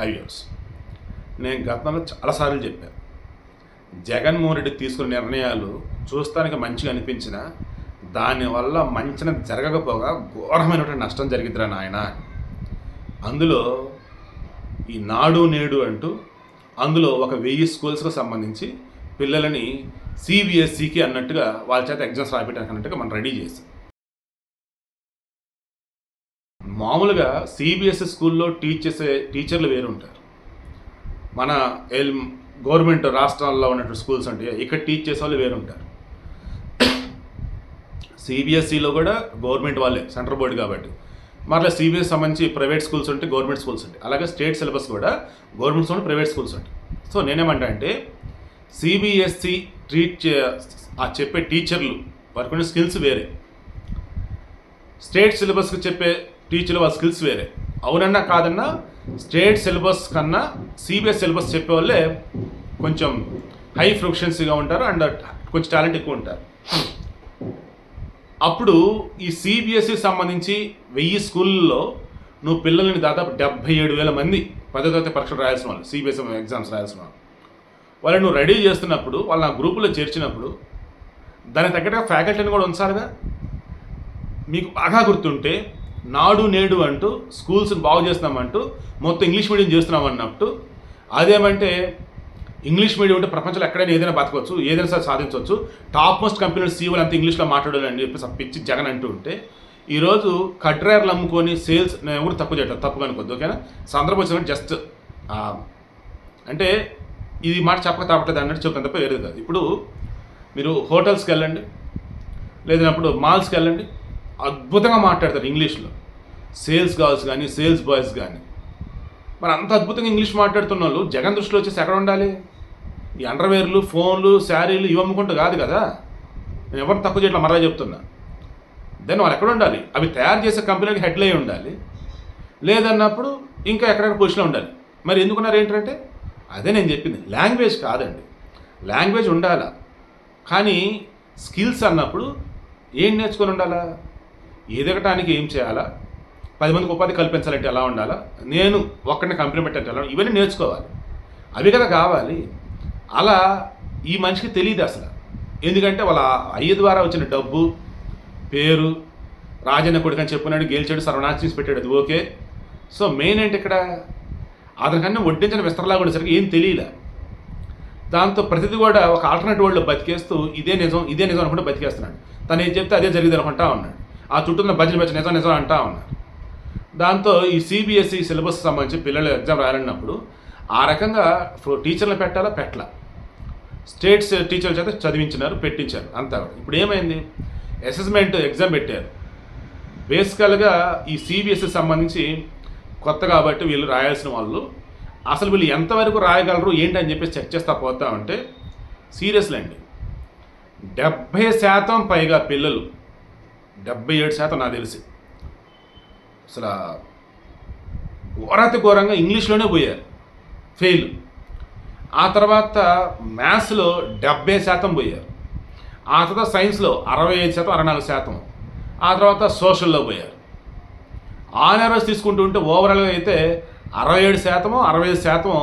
Highways నేను గతంలో చాలాసార్లు చెప్పాను జగన్మోహన్ రెడ్డి తీసుకున్న నిర్ణయాలు చూస్తానికి మంచిగా అనిపించిన దానివల్ల మంచిన జరగకపోగా ఘోరమైనటువంటి నష్టం జరిగిద్దిరా నాయన. అందులో ఈ నాడు నేడు అంటూ అందులో ఒక వెయ్యి స్కూల్స్కు సంబంధించి పిల్లలని సిబిఎస్సికి అన్నట్టుగా వాళ్ళ చేత ఎగ్జామ్స్ రాయడానికి అన్నట్టుగా మనం రెడీ చేసాం. మామూలుగా సిబిఎస్ఈ స్కూల్లో టీచ్ చేసే టీచర్లు వేరు ఉంటారు మన ఎల్ గవర్నమెంట్ రాష్ట్రాల్లో ఉన్నటువంటి స్కూల్స్ అంటే ఇక్కడ టీచ్ చేసే వాళ్ళు వేరు ఉంటారు సిబిఎస్ఈలో కూడా గవర్నమెంట్ వాళ్ళే సెంట్రల్ బోర్డు కాబట్టి. మరలా సిబిఎస్ సంబంధించి ప్రైవేట్ స్కూల్స్ ఉంటాయి గవర్నమెంట్ స్కూల్స్ ఉంటాయి. అలాగే స్టేట్ సిలబస్ కూడా గవర్నమెంట్ స్కూల్ ప్రైవేట్ స్కూల్స్ ఉంటాయి. సో నేనేమంటా అంటే సిబిఎస్ఈ ట్రీట్ చే ఆ చెప్పే టీచర్లు వారికి ఉన్న స్కిల్స్ వేరే. స్టేట్ సిలబస్కి చెప్పే టీచర్లు వాళ్ళ స్కిల్స్ వేరే. అవునన్నా కాదన్నా స్టేట్ సిలబస్ కన్నా సిబిఎస్ సిలబస్ చెప్పే వాళ్ళే కొంచెం హై ప్రొఫిషియన్సీగా ఉంటారు అండ్ కొంచెం టాలెంట్ ఎక్కువ ఉంటారు. అప్పుడు ఈ సిబిఎస్ఈ సంబంధించి వెయ్యి స్కూల్లో నువ్వు పిల్లల్ని దాదాపు డెబ్బై ఏడు వేల మంది పదో తరగతి పరీక్షలు రాయాల్సిన వాళ్ళు సిబిఎస్ఈ ఎగ్జామ్స్ రాయాల్సిన వాళ్ళు. వాళ్ళని నువ్వు రెడీ చేస్తున్నప్పుడు వాళ్ళు నా గ్రూపులో చేర్చినప్పుడు దానికి తగ్గట్టుగా ఫ్యాకల్టీని కూడా ఉంచాలిగా. మీకు బాగా గుర్తుంటే నాడు నేడు అంటూ స్కూల్స్ని బాగు చేస్తున్నామంటూ మొత్తం ఇంగ్లీష్ మీడియం చేస్తున్నాం అన్నట్టు అదేమంటే ఇంగ్లీష్ మీడియం ఉంటే ప్రపంచంలో ఎక్కడైనా ఏదైనా బతకవచ్చు ఏదైనా సరే సాధించవచ్చు. టాప్ మోస్ట్ కంపెనీలు సీఓలు అంతా ఇంగ్లీష్లో మాట్లాడాలని చెప్పి పిచ్చి జగన్ అంటూ ఉంటే ఈరోజు కట్రేర్లు అమ్ముకొని సేల్స్ నేను ఎవరు తప్పు చేయటం తప్పు కనుకోద్దు ఓకేనా? సందర్భం వచ్చినప్పుడు జస్ట్ అంటే ఇది మాట చెప్పక తప్పట్లేదు అన్నట్టు చెప్తాను తప్ప వేరేది కాదు. ఇప్పుడు మీరు హోటల్స్కి వెళ్ళండి లేదన్నప్పుడు మాల్స్కి వెళ్ళండి అద్భుతంగా మాట్లాడతారు ఇంగ్లీష్లో. సేల్స్ గర్ల్స్ కానీ సేల్స్ బాయ్స్ కానీ మరి అంత అద్భుతంగా ఇంగ్లీష్ మాట్లాడుతున్న వాళ్ళు జగన్ దృష్టిలో వచ్చేసి ఎక్కడ ఉండాలి? ఈ అండర్వేర్లు ఫోన్లు శారీలు ఇవి అమ్ముకుంటూ కాదు కదా? నేను ఎవరిని తక్కువ చేయట్లా మరలా చెప్తున్నా. దెన్ వాళ్ళు ఎక్కడ ఉండాలి? అవి తయారు చేసే కంపెనీకి హెడ్లు అయి ఉండాలి. లేదన్నప్పుడు ఇంకా ఎక్కడెక్కడ పొజిషన్లో ఉండాలి. మరి ఎందుకున్నారు ఏంటంటే అదే నేను చెప్పింది. లాంగ్వేజ్ కాదండి. లాంగ్వేజ్ ఉండాలా? కానీ స్కిల్స్ అన్నప్పుడు ఏం నేర్చుకొని ఉండాలా? ఎదగటానికి ఏం చేయాలా? పది మందికి ఉపాధి కల్పించాలంటే ఎలా ఉండాలా? నేను ఒక్కడిని కంపెనీ పెట్టాలంటే ఎలా ఇవన్నీ నేర్చుకోవాలి. అవి కదా కావాలి. అలా ఈ మనిషికి తెలియదు అసలు. ఎందుకంటే వాళ్ళ అయ్య ద్వారా వచ్చిన డబ్బు పేరు రాజన్న కొడుకు అని చెప్పినాడు గెలిచాడు సర్వనాశనం చేసి పెట్టాడు అది ఓకే. సో మెయిన్ ఏంటి ఇక్కడ? అతనికన్నా వడ్డించిన విస్తరలాగా ఉండేసరికి ఏం తెలియలే. దాంతో ప్రతిదీ కూడా ఒక ఆల్టర్నేట్ వరల్డ్లో బతికేస్తూ ఇదే నిజం ఇదే నిజం అనుకుంటే బతికేస్తున్నాడు. తను ఏం చెప్తే అదే జరిగింది అనుకుంటా ఉన్నాడు. ఆ చుట్టూ ఉన్న బజ్జలు నిజం నిజం అంటా ఉన్నారు. దాంతో ఈ సిబిఎస్ఈ సిలబస్ సంబంధించి పిల్లలు ఎగ్జామ్ రాయాలన్నప్పుడు ఆ రకంగా టీచర్లు పెట్టాలా? పెట్టలా. స్టేట్స్ టీచర్ల చేత చదివించినారు పెట్టించారు. అంతా ఇప్పుడు ఏమైంది? అసెస్మెంట్ ఎగ్జామ్ పెట్టారు. బేసికల్గా ఈ సిబిఎస్ఈ సంబంధించి కొత్త కాబట్టి వీళ్ళు రాయాల్సిన వాళ్ళు అసలు వీళ్ళు ఎంతవరకు రాయగలరు ఏంటి అని చెప్పేసి చెక్ చేస్తా పోతా ఉంటే సీరియస్లీ అండి. డెబ్భై శాతం పైగా పిల్లలు డెబ్బై ఏడు శాతం నాకు తెలిసి. అసలు ఘోరాతి ఘోరంగా ఇంగ్లీష్లోనే పోయారు ఫెయిల్. ఆ తర్వాత మ్యాథ్స్లో డెబ్బై శాతం పోయారు ఆ తర్వాత సైన్స్లో అరవై ఐదు శాతం అరవై నాలుగు శాతం. ఆ తర్వాత సోషల్లో పోయారు ఆనర్స్ తీసుకుంటూ ఉంటే ఓవరాల్గా అయితే అరవై ఏడు శాతము అరవై ఐదు శాతం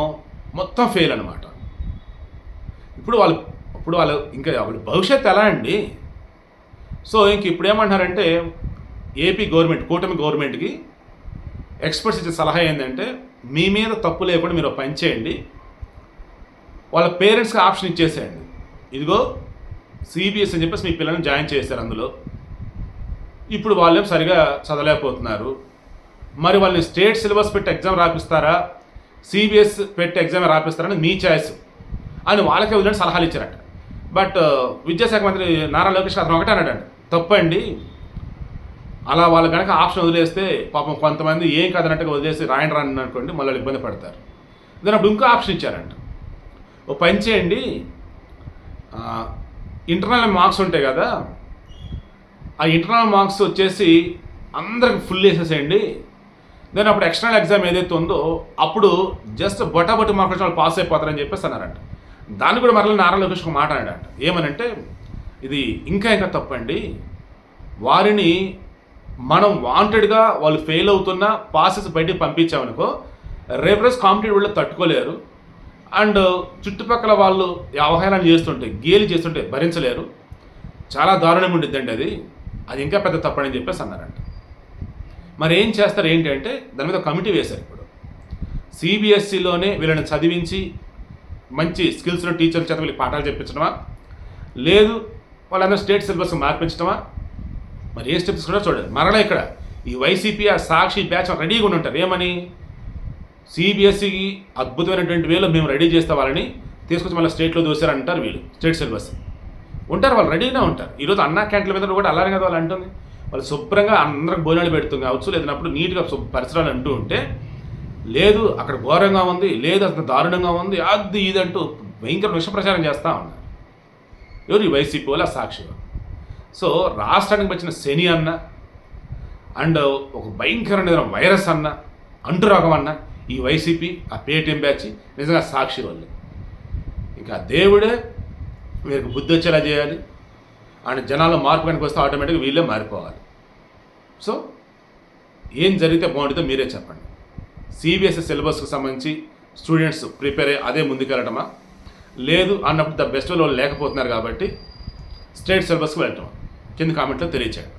మొత్తం ఫెయిల్ అనమాట ఇప్పుడు వాళ్ళు ఇప్పుడు వాళ్ళు ఇంకా వాళ్ళ భవిష్యత్తు ఎలా అండి? సో ఇంక ఇప్పుడు ఏమంటున్నారంటే ఏపీ గవర్నమెంట్ కూటమి గవర్నమెంట్కి ఎక్స్పర్ట్స్ ఇచ్చే సలహా ఏంటంటే మీ మీద తప్పు లేకుండా మీరు పనిచేయండి పని చేయండి వాళ్ళ పేరెంట్స్కి ఆప్షన్ ఇచ్చేసేయండి. ఇదిగో సిబిఎస్ అని చెప్పేసి మీ పిల్లల్ని జాయిన్ చేశారు అందులో. ఇప్పుడు వాళ్ళేం సరిగా చదవలేకపోతున్నారు. మరి వాళ్ళని స్టేట్ సిలబస్ పెట్టి ఎగ్జామ్ రాపిస్తారా? సిబిఎస్ పెట్టి ఎగ్జామ్ రాపిస్తారని మీ చాయిస్. అని వాళ్ళకే వదిలేని సలహాలు ఇచ్చారట. బట్ విద్యాశాఖ మంత్రి నారా లోకేష్ అతను ఒకటే అన్నాడండి తప్పండి. అలా వాళ్ళు కనుక ఆప్షన్ వదిలేస్తే పాపం కొంతమంది ఏం కదనట్టుగా వదిలేసి రాయని రాని అనుకోండి మళ్ళీ ఇబ్బంది పడతారు. దాని అప్పుడు ఇంకో ఆప్షన్ ఇచ్చారంట. ఓ పని చేయండి. ఇంటర్నల్ మార్క్స్ ఉంటాయి కదా. ఆ ఇంటర్నల్ మార్క్స్ వచ్చేసి అందరికి ఫుల్ వేసేసేయండి. దాని అప్పుడు ఎక్స్టర్నల్ ఎగ్జామ్ ఏదైతే ఉందో అప్పుడు జస్ట్ బొటాబొట్టి మార్కులు వాళ్ళు పాస్ అయిపోతారని చెప్పేసి అన్నారంట. దాన్ని కూడా మరలా నారా లోకేష్ ఒక మాట అన్నాడంట ఏమనంటే ఇది ఇంకా ఇంకా తప్పండి. వారిని మనం వాంటెడ్గా వాళ్ళు ఫెయిల్ అవుతున్న పాసెస్ బయటికి పంపించామనుకో రేపు కాంపిటేటివ్ వాళ్ళు తట్టుకోలేరు. అండ్ చుట్టుపక్కల వాళ్ళు అవహేళన చేస్తుంటే గేలి చేస్తుంటే భరించలేరు. చాలా దారుణంగా ఉండిద్దండి అది. అది ఇంకా పెద్ద తప్పని చెప్పేసి అన్నారంట. మరి ఏం చేస్తారు ఏంటి అంటే దాని మీద కమిటీ వేశారు ఇప్పుడు. సిబిఎస్సిలోనే వీళ్ళని చదివించి మంచి స్కిల్స్లో టీచర్ల చేత వీళ్ళకి పాఠాలు చెప్పించడమా? లేదు వాళ్ళందరూ స్టేట్ సిలబస్ మార్పించడమా మరి ఏ స్టెప్స్ కూడా చూడండి మరలా ఇక్కడ ఈ వైసీపీ ఆ సాక్షి బ్యాచ్ రెడీగా ఉండి ఉంటారు ఏమని? సిబిఎస్ఈకి అద్భుతమైనటువంటి వేలో మేము రెడీ చేస్తే వాళ్ళని తీసుకొచ్చి మళ్ళీ స్టేట్లో దోశారంటారు వీళ్ళు స్టేట్ సిలబస్ ఉంటారు వాళ్ళు రెడీగా ఉంటారు. ఈరోజు అన్నా క్యాంటీన్ల మీద కూడా అలానే కదా వాళ్ళు అంటుంది. వాళ్ళు శుభ్రంగా అందరికి భోజనాలు పెడుతుంది కావచ్చు లేదన్నప్పుడు నీట్గా పరిసరాలు అంటూ ఉంటే లేదు అక్కడ ఘోరంగా ఉంది లేదు అసలు దారుణంగా ఉంది అది ఇది అంటూ భయంకర విషప్రచారం చేస్తూ ఉన్నారు. ఎవరు ఈ వైసీపీ వాళ్ళ? సాక్షి సో రాష్ట్రానికి వచ్చిన శని అన్న అండ్ ఒక భయంకరమైన వైరస్ అన్న అంటురోగం అన్న ఈ వైసీపీ ఆ పేటీఎం బ్యాచ్ నిజంగా సాక్షి వాళ్ళు. ఇంకా దేవుడే వీరికి బుద్ధి వచ్చేలా చేయాలి. అండ్ జనాలు మార్పు కనుక వస్తే ఆటోమేటిక్గా వీళ్ళే మారిపోవాలి. సో ఏం జరిగితే బాగుంటుందో మీరే చెప్పండి. సిబిఎస్ఈ సిలబస్కి సంబంధించి స్టూడెంట్స్ ప్రిపేర్ అయ్యి అదే ముందుకెళ్ళటమా? లేదు అన్నప్పుడు ద బెస్ట్ వాళ్ళు లేకపోతున్నారు కాబట్టి స్టేట్ సిలబస్కి వెళ్తాం. కింద కామెంట్లో తెలియచేయండి.